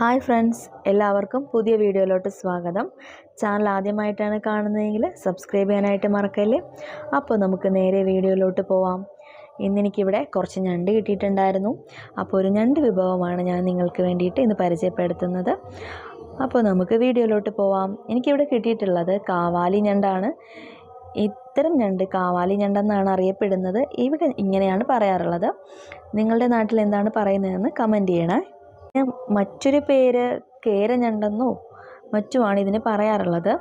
Hi friends എല്ലാവർക്കും പുതിയ വീഡിയോയിലോട്ട് സ്വാഗതം. ചാനൽ ആദ്യമായിട്ടാണ് കാണുന്നതെങ്കിൽ സബ്സ്ക്രൈബ് ചെയ്യാനായിട്ട് മറക്കല്ലേ? അപ്പോൾ നമുക്ക് നേരെ വീഡിയോയിലോട്ട് പോവാം. ഇന്നെനിക്കിവിടെ കുറച്ച് ഞണ്ട് കിട്ടിയിട്ടുണ്ടായിരുന്നു. അപ്പോൾ ഒരു ഞണ്ട് വിഭവമാണ് ഞാൻ നിങ്ങൾക്ക് വേണ്ടിയിട്ട് ഇന്ന് പരിചയപ്പെടുത്തുന്നത്. അപ്പോൾ നമുക്ക് വീഡിയോയിലോട്ട് പോവാം. എനിക്കിവിടെ കിട്ടിയിട്ടുള്ളത് കാവാലി ഞണ്ടാണ്. ഇത്തരം ഞണ്ട് കാവാലി ഞണ്ടെന്നാണ് അറിയപ്പെടുന്നത്. ഇവിടെ ഇങ്ങനെയാണ് പറയാറുള്ളത്. നിങ്ങളുടെ നാട്ടിൽ എന്താണ് പറയുന്നതെന്ന് കമന്റ് ചെയ്യണേ. മറ്റൊരു പേര് കേരഞ്ഞണ്ടെന്നോ മറ്റുമാണ് ഇതിന് പറയാറുള്ളത്.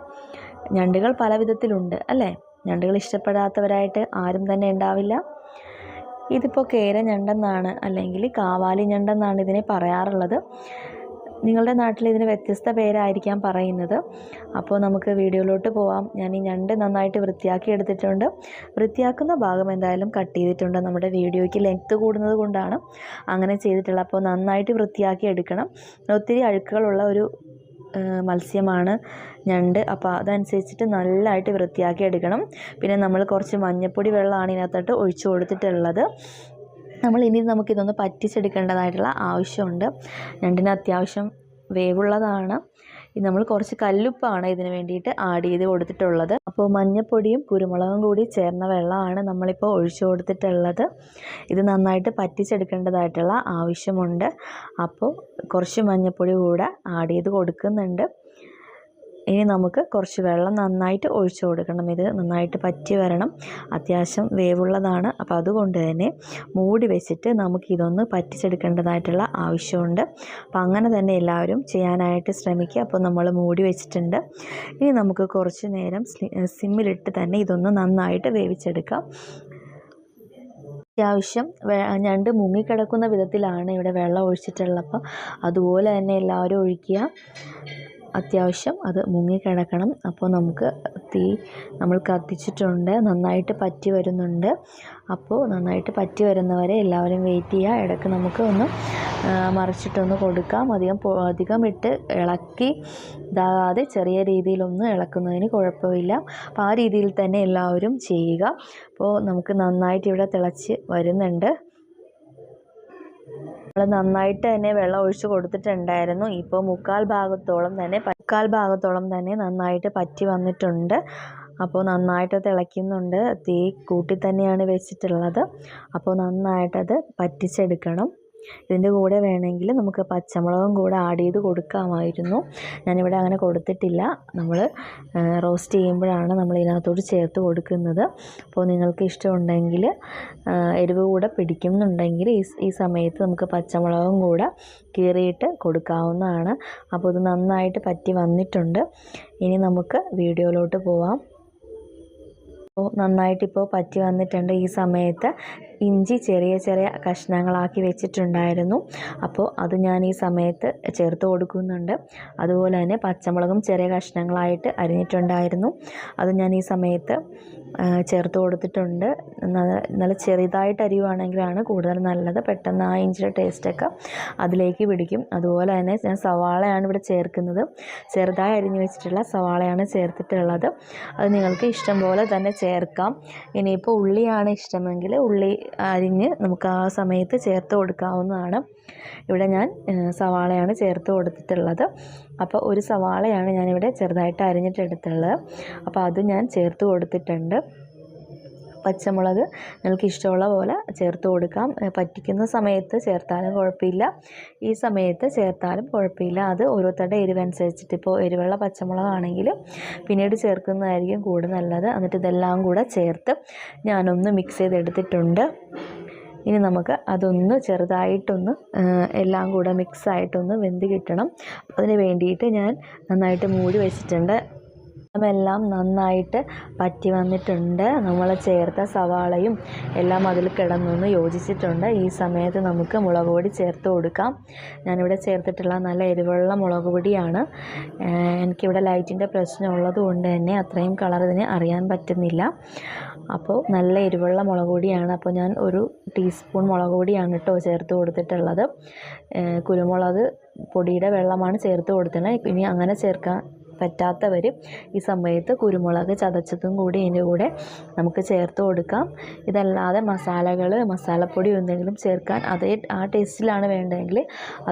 ഞണ്ടുകൾ പല വിധത്തിലുണ്ട് അല്ലേ? ഞണ്ടുകൾ ഇഷ്ടപ്പെടാത്തവരായിട്ട് ആരും തന്നെ ഉണ്ടാവില്ല. ഇതിപ്പോൾ കേരഞണ്ടെന്നാണ് അല്ലെങ്കിൽ കാവാലി ഞണ്ടെന്നാണ് ഇതിനെ പറയാറുള്ളത്. നിങ്ങളുടെ നാട്ടിൽ ഇതിന് വ്യത്യസ്ത പേരായിരിക്കാം പറയുന്നത്. അപ്പോൾ നമുക്ക് വീഡിയോയിലോട്ട് പോവാം. ഞാൻ ഈ ഞണ്ട് നന്നായിട്ട് വൃത്തിയാക്കി എടുത്തിട്ടുണ്ട്. വൃത്തിയാക്കുന്ന ഭാഗം എന്തായാലും കട്ട് ചെയ്തിട്ടുണ്ട്. നമ്മുടെ വീഡിയോയ്ക്ക് ലെങ്ത്ത് കൂടുന്നത് കൊണ്ടാണ് അങ്ങനെ ചെയ്തിട്ടുള്ളത്. അപ്പോൾ നന്നായിട്ട് വൃത്തിയാക്കി എടുക്കണം. ഒത്തിരി അഴുക്കുകളുള്ള ഒരു മത്സ്യമാണ് ഞണ്ട്. അപ്പോൾ അതനുസരിച്ചിട്ട് നല്ലതായിട്ട് വൃത്തിയാക്കി എടുക്കണം. പിന്നെ നമ്മൾ കുറച്ച് മഞ്ഞപ്പൊടി വെള്ളമാണ് ഇതിനകത്തോട്ട് ഒഴിച്ചു കൊടുത്തിട്ടുള്ളത്. നമ്മൾ ഇനി നമുക്കിതൊന്ന് പറ്റിച്ചെടുക്കേണ്ടതായിട്ടുള്ള ആവശ്യമുണ്ട്. ഞണ്ടിന് അത്യാവശ്യം വേവുള്ളതാണ്. നമ്മൾ കുറച്ച് കല്ലുപ്പാണ് ഇതിന് വേണ്ടിയിട്ട് ആഡ് ചെയ്ത് കൊടുത്തിട്ടുള്ളത്. അപ്പോൾ മഞ്ഞൾപ്പൊടിയും കുരുമുളകും കൂടി ചേർന്ന വെള്ളമാണ് നമ്മളിപ്പോൾ ഒഴിച്ചു കൊടുത്തിട്ടുള്ളത്. ഇത് നന്നായിട്ട് പറ്റിച്ചെടുക്കേണ്ടതായിട്ടുള്ള ആവശ്യമുണ്ട്. അപ്പോൾ കുറച്ച് മഞ്ഞൾപ്പൊടി കൂടെ ആഡ് ചെയ്ത് കൊടുക്കുന്നുണ്ട്. ഇനി നമുക്ക് കുറച്ച് വെള്ളം നന്നായിട്ട് ഒഴിച്ചു കൊടുക്കണം. ഇത് നന്നായിട്ട് പറ്റി വരണം. അത്യാവശ്യം വേവുള്ളതാണ്. അപ്പോൾ അതുകൊണ്ട് തന്നെ മൂടി വെച്ചിട്ട് നമുക്ക് നമുക്കിതൊന്ന് പറ്റിച്ചെടുക്കേണ്ടതായിട്ടുള്ള ആവശ്യമുണ്ട്. അപ്പോൾ അങ്ങനെ തന്നെ എല്ലാവരും ചെയ്യാനായിട്ട് ശ്രമിക്കുക. അപ്പോൾ നമ്മൾ മൂടി വെച്ചിട്ടുണ്ട്. ഇനി നമുക്ക് കുറച്ച് നേരം സിമ്മിലിട്ട് തന്നെ ഇതൊന്ന് നന്നായിട്ട് വേവിച്ചെടുക്കാം. അത്യാവശ്യം ഞണ്ട് മുങ്ങിക്കിടക്കുന്ന വിധത്തിലാണ് ഇവിടെ വെള്ളം ഒഴിച്ചിട്ടുള്ളപ്പോൾ അതുപോലെ തന്നെ എല്ലാവരും ഒഴിക്കുക. അത്യാവശ്യം അത് മുങ്ങി കിടക്കണം അപ്പോൾ നമുക്ക് തീ നമ്മൾ കത്തിച്ചിട്ടുണ്ട്. നന്നായിട്ട് പറ്റി വരുന്നുണ്ട്. അപ്പോൾ നന്നായിട്ട് പറ്റി വരുന്നവരെ എല്ലാവരും വെയിറ്റ് ചെയ്യുക. ഇടയ്ക്ക് നമുക്ക് ഒന്ന് മറിച്ചിട്ടൊന്ന് കൊടുക്കാം. അധികം അധികം ഇട്ട് ഇളക്കി ഇതാകാതെ ചെറിയ രീതിയിലൊന്ന് ഇളക്കുന്നതിന് കുഴപ്പമില്ല. അപ്പോൾ ആ രീതിയിൽ തന്നെ എല്ലാവരും ചെയ്യുക. അപ്പോൾ നമുക്ക് നന്നായിട്ട് ഇവിടെ തിളച്ച് വരുന്നുണ്ട്. നന്നായിട്ട് തന്നെ വെള്ളം ഒഴിച്ച് കൊടുത്തിട്ടുണ്ടായിരുന്നു. ഇപ്പോൾ മുക്കാൽ ഭാഗത്തോളം തന്നെ മുക്കാൽ ഭാഗത്തോളം തന്നെ നന്നായിട്ട് പറ്റി വന്നിട്ടുണ്ട്. അപ്പോൾ നന്നായിട്ട് തിളയ്ക്കുന്നുണ്ട്. തീ കൂട്ടി തന്നെയാണ് വെച്ചിട്ടുള്ളത്. അപ്പോൾ നന്നായിട്ടത് പറ്റിച്ചെടുക്കണം. ഇതിന്റെ കൂടെ വേണമെങ്കിൽ നമുക്ക് പച്ചമുളകും കൂടെ ആഡ് ചെയ്ത് കൊടുക്കാമായിരുന്നു. ഞാനിവിടെ അങ്ങനെ കൊടുത്തിട്ടില്ല. നമ്മൾ റോസ്റ്റ് ചെയ്യുമ്പോഴാണ് നമ്മൾ ഇതിനകത്തോട്ട് ചേർത്ത് കൊടുക്കുന്നത്. അപ്പോൾ നിങ്ങൾക്ക് ഇഷ്ടമുണ്ടെങ്കിൽ എരിവ് കൂടെ പിടിക്കുന്നുണ്ടെങ്കിൽ ഈ ഈ സമയത്ത് നമുക്ക് പച്ചമുളകും കൂടെ കീറിയിട്ട് കൊടുക്കാവുന്നതാണ്. അപ്പോൾ ഇത് നന്നായിട്ട് പറ്റി വന്നിട്ടുണ്ട്. ഇനി നമുക്ക് വീഡിയോയിലോട്ട് പോവാം. അപ്പോൾ നന്നായിട്ടിപ്പോൾ പറ്റി വന്നിട്ടുണ്ട്. ഈ സമയത്ത് ഇഞ്ചി ചെറിയ ചെറിയ കഷ്ണങ്ങളാക്കി വെച്ചിട്ടുണ്ടായിരുന്നു. അപ്പോൾ അത് ഞാൻ ഈ സമയത്ത് ചേർത്ത് കൊടുക്കുന്നുണ്ട്. അതുപോലെ തന്നെ പച്ചമുളകും ചെറിയ കഷ്ണങ്ങളായിട്ട് അരിഞ്ഞിട്ടുണ്ടായിരുന്നു. അത് ഞാൻ ഈ സമയത്ത് ചേർത്ത് കൊടുത്തിട്ടുണ്ട്. നല്ല ചെറുതായിട്ട് അരിയുവാണെങ്കിലാണ് കൂടുതൽ നല്ലത്. പെട്ടെന്ന് ആ ഇഞ്ചിയുടെ ടേസ്റ്റൊക്കെ അതിലേക്ക് പിടിക്കും. അതുപോലെ തന്നെ ഞാൻ സവാളയാണ് ഇവിടെ ചേർക്കുന്നത്. ചെറുതായി അരിഞ്ഞു വെച്ചിട്ടുള്ള സവാളയാണ് ചേർത്തിട്ടുള്ളത്. അത് നിങ്ങൾക്ക് ഇഷ്ടം പോലെ തന്നെ ചേർക്കാം. ഇനിയിപ്പോൾ ഉള്ളിയാണ് ഇഷ്ടമെങ്കിൽ ഉള്ളി അരിഞ്ഞ് നമുക്ക് ആ സമയത്ത് ചേർത്ത് കൊടുക്കാവുന്നതാണ്. ഇവിടെ ഞാൻ സവാളയാണ് ചേർത്ത് കൊടുത്തിട്ടുള്ളത്. അപ്പോൾ ഒരു സവാളയാണ് ഞാനിവിടെ ചെറുതായിട്ട് അരിഞ്ഞിട്ടെടുത്തുള്ളത്. അപ്പോൾ അത് ഞാൻ ചേർത്ത് കൊടുത്തിട്ടുണ്ട്. പച്ചമുളക് നിങ്ങൾക്ക് ഇഷ്ടമുള്ള പോലെ ചേർത്ത് കൊടുക്കാം. പറ്റിക്കുന്ന സമയത്ത് ചേർത്താലും കുഴപ്പമില്ല. ഈ സമയത്ത് ചേർത്താലും കുഴപ്പമില്ല. അത് ഓരോരുത്തരുടെ എരിവനുസരിച്ചിട്ട് ഇപ്പോൾ എരിവുള്ള പച്ചമുളകാണെങ്കിൽ പിന്നീട് ചേർക്കുന്നതായിരിക്കും കൂടുതൽ നല്ലത്. എന്നിട്ട് ഇതെല്ലാം കൂടെ ചേർത്ത് ഞാനൊന്ന് മിക്സ് ചെയ്തെടുത്തിട്ടുണ്ട്. ഇനി നമുക്ക് അതൊന്ന് ചെറുതായിട്ടൊന്ന് എല്ലാം കൂടെ മിക്സായിട്ടൊന്ന് വെന്ത് കിട്ടണം. അതിന് വേണ്ടിയിട്ട് ഞാൻ നന്നായിട്ട് മൂടി വെച്ചിട്ടുണ്ട്. എല്ലാം നന്നായിട്ട് പറ്റി വന്നിട്ടുണ്ട്. നമ്മൾ ചേർത്ത സവാളയും എല്ലാം അതിൽ കിടന്നൊന്ന് യോജിച്ചിട്ടുണ്ട്. ഈ സമയത്ത് നമുക്ക് മുളക് പൊടി ചേർത്ത് കൊടുക്കാം. ഞാനിവിടെ ചേർത്തിട്ടുള്ള നല്ല എരിവുള്ള മുളക് പൊടിയാണ്. എനിക്കിവിടെ ലൈറ്റിന്റെ പ്രശ്നം ഉള്ളത് കൊണ്ട് തന്നെ അത്രയും കളർ ഇതിന് അറിയാൻ പറ്റുന്നില്ല. അപ്പോൾ നല്ല എരിവുള്ള മുളക് പൊടിയാണ്. അപ്പോൾ ഞാൻ ഒരു ടീസ്പൂൺ മുളക് പൊടിയാണ് കേട്ടോ ചേർത്ത് കൊടുത്തിട്ടുള്ളത്. കുരുമുളക് പൊടിയുടെ വെള്ളമാണ് ചേർത്ത് കൊടുത്തത്. ഇനി അങ്ങനെ ചേർക്കാൻ പറ്റാത്തവർ ഈ സമയത്ത് കുരുമുളക് ചതച്ചതും കൂടി ഇതിന്റെ കൂടെ നമുക്ക് ചേർത്ത് കൊടുക്കാം. ഇതല്ലാതെ മസാലകൾ മസാലപ്പൊടി എന്തെങ്കിലും ചേർക്കാൻ അതേ ആ ടേസ്റ്റിലാണ് വേണ്ടതെങ്കിൽ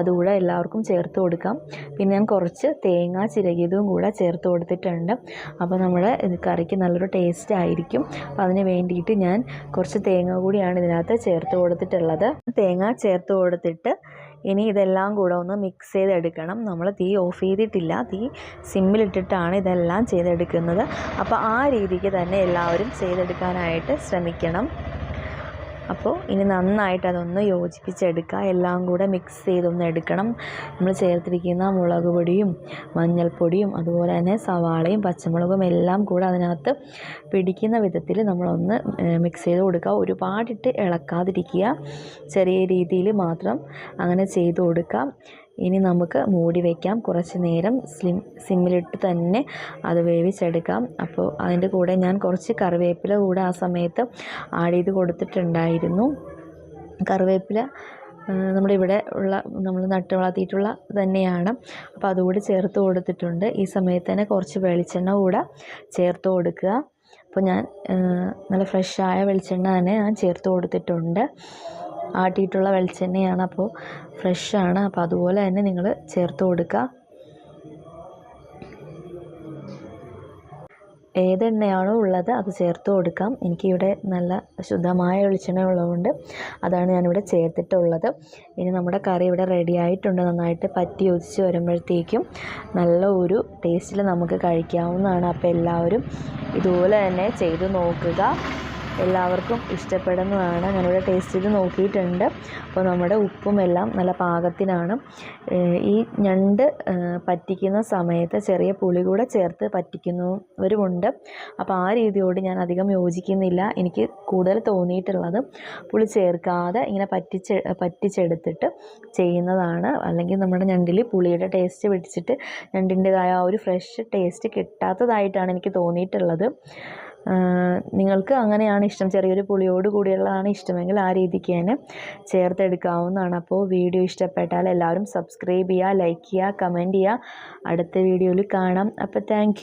അതുകൂടെ എല്ലാവർക്കും ചേർത്ത് കൊടുക്കാം. പിന്നെ ഞാൻ കുറച്ച് തേങ്ങ ചിരകിയതും കൂടെ ചേർത്ത് കൊടുത്തിട്ടുണ്ട്. അപ്പോൾ നമ്മുടെ കറിക്ക് നല്ലൊരു ടേസ്റ്റ് ആയിരിക്കും. അപ്പോൾ അതിന് വേണ്ടിയിട്ട് ഞാൻ കുറച്ച് തേങ്ങ കൂടിയാണ് ഇതിനകത്ത് ചേർത്ത് കൊടുത്തിട്ടുള്ളത്. തേങ്ങ ചേർത്ത് കൊടുത്തിട്ട് ഇനി ഇതെല്ലാം കൂടെ ഒന്ന് മിക്സ് ചെയ്തെടുക്കണം. നമ്മൾ തീ ഓഫ് ചെയ്തിട്ടില്ല. തീ സിമ്മിലിട്ടിട്ടാണ് ഇതെല്ലാം ചെയ്തെടുക്കുന്നത്. അപ്പോൾ ആ രീതിക്ക് തന്നെ എല്ലാവരും ചെയ്തെടുക്കാനായിട്ട് ശ്രമിക്കണം. അപ്പോൾ ഇനി നന്നായിട്ട് അതൊന്ന് യോജിപ്പിച്ചെടുക്കുക. എല്ലാം കൂടെ മിക്സ് ചെയ്തൊന്ന് എടുക്കണം. നമ്മൾ ചേർത്തിരിക്കുന്ന മുളക് പൊടിയും മഞ്ഞൾപ്പൊടിയും അതുപോലെ തന്നെ സവാളയും പച്ചമുളകും എല്ലാം കൂടെ അതിനകത്ത് പിടിക്കുന്ന വിധത്തിൽ നമ്മളൊന്ന് മിക്സ് ചെയ്ത് കൊടുക്കുക. ഒരുപാടിട്ട് ഇളക്കാതിരിക്കുക. ചെറിയ രീതിയിൽ മാത്രം അങ്ങനെ ചെയ്ത് കൊടുക്കാം ഇനി നമുക്ക് മൂടി വയ്ക്കാം കുറച്ച് നേരം സ്ലിം സിമ്മിലിട്ട് തന്നെ അത് വേവിച്ചെടുക്കാം. അപ്പോൾ അതിന്റെ കൂടെ ഞാൻ കുറച്ച് കറിവേപ്പില കൂടെ ആ സമയത്ത് ആഡ് ചെയ്ത് കൊടുത്തിട്ടുണ്ടായിരുന്നു. കറിവേപ്പില നമ്മുടെ ഇവിടെ ഉള്ള നമ്മൾ നട്ട് വളർത്തിയിട്ടുള്ള തന്നെയാണ്. അപ്പോൾ അതുകൂടി ചേർത്ത് കൊടുത്തിട്ടുണ്ട്. ഈ സമയത്ത് തന്നെ കുറച്ച് വെളിച്ചെണ്ണ കൂടെ ചേർത്ത് കൊടുക്കുക. അപ്പോൾ ഞാൻ നല്ല ഫ്രഷായ വെളിച്ചെണ്ണ തന്നെ ഞാൻ ചേർത്ത് കൊടുത്തിട്ടുണ്ട്. ആട്ടിയിട്ടുള്ള വെളിച്ചെണ്ണയാണ്. അപ്പോൾ ഫ്രഷാണ്. അപ്പോൾ അതുപോലെ തന്നെ നിങ്ങൾ ചേർത്ത് കൊടുക്കുക ഏതെണ്ണയാണോ ഉള്ളത് അത് ചേർത്ത് കൊടുക്കാം. എനിക്കിവിടെ നല്ല ശുദ്ധമായ വെളിച്ചെണ്ണ ഉള്ളതുകൊണ്ട് അതാണ് ഞാനിവിടെ ചേർത്തിട്ടുള്ളത്. ഇനി നമ്മുടെ കറി ഇവിടെ റെഡി ആയിട്ടുണ്ട്. നന്നായിട്ട് പറ്റി ഒതിച്ച് വരുമ്പോഴത്തേക്കും നല്ല ഒരു ടേസ്റ്റിൽ നമുക്ക് കഴിക്കാവുന്നതാണ്. അപ്പോൾ എല്ലാവരും ഇതുപോലെ തന്നെ ചെയ്ത് നോക്കുക. എല്ലാവർക്കും ഇഷ്ടപ്പെടുന്നതാണ്. ഞാനിവിടെ ടേസ്റ്റ് ചെയ്ത് നോക്കിയിട്ടുണ്ട്. അപ്പോൾ നമ്മുടെ ഉപ്പും എല്ലാം നല്ല പാകത്തിനാണ്. ഈ ഞണ്ട് പറ്റിക്കുന്ന സമയത്ത് ചെറിയ പുളി കൂടെ ചേർത്ത് പറ്റിക്കുന്നവരുമുണ്ട്. അപ്പോൾ ആ രീതിയോട് ഞാൻ അധികം യോജിക്കുന്നില്ല. എനിക്ക് കൂടുതൽ തോന്നിയിട്ടുള്ളത് പുളി ചേർക്കാതെ ഇങ്ങനെ പറ്റിച്ച് പറ്റിച്ചെടുത്തിട്ട് ചെയ്യുന്നതാണ്. അല്ലെങ്കിൽ നമ്മുടെ ഞണ്ടിൽ പുളിയുടെ ടേസ്റ്റ് പിടിച്ചിട്ട് ഞണ്ടിന്റെതായ ആ ഒരു ഫ്രഷ് ടേസ്റ്റ് കിട്ടാത്തതായിട്ടാണ് എനിക്ക് തോന്നിയിട്ടുള്ളത്. നിങ്ങൾക്ക് അങ്ങനെയാണ് ഇഷ്ടം. ചെറിയൊരു പുളിയോട് കൂടിയുള്ളതാണ് ഇഷ്ടമെങ്കിൽ ആ രീതിക്ക് തന്നെ ചേർത്തെടുക്കാവുന്നതാണ്. അപ്പോൾ വീഡിയോ ഇഷ്ടപ്പെട്ടാൽ എല്ലാവരും സബ്സ്ക്രൈബ് ചെയ്യുക ലൈക്ക് ചെയ്യുക കമന്റ് ചെയ്യുക. അടുത്ത വീഡിയോയിൽ കാണാം. അപ്പോൾ താങ്ക്